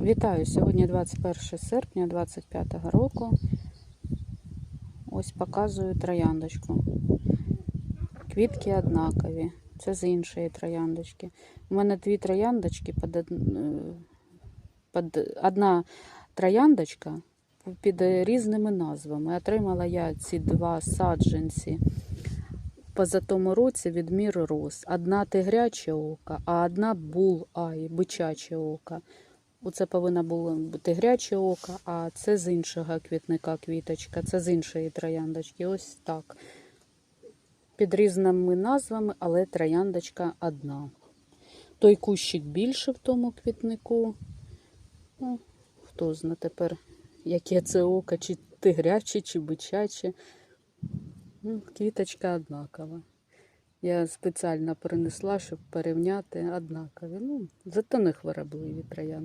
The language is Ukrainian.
Вітаю! Сьогодні 21 серпня 25 року. Ось показую трояндочку. Квітки однакові. Це з іншої трояндочки. У мене дві трояндочки під, е, під одна трояндочка під різними назвами. Отримала я ці два саджанці поза тому році від мір роз. Одна тигряче око, а одна бул ай, бичаче око. Оце повинно було бути гряче око, а це з іншого квітника квіточка, це з іншої трояндочки. Ось так. Під різними назвами, але трояндочка одна. Той кущик більше в тому квітнику. Ну, хто зна тепер, яке це око, чи тигряче, чи бичаче. Ну, Квіточка однакова. Я спеціально принесла, щоб порівняти однакові. Ну, зато не хворобливі троянди.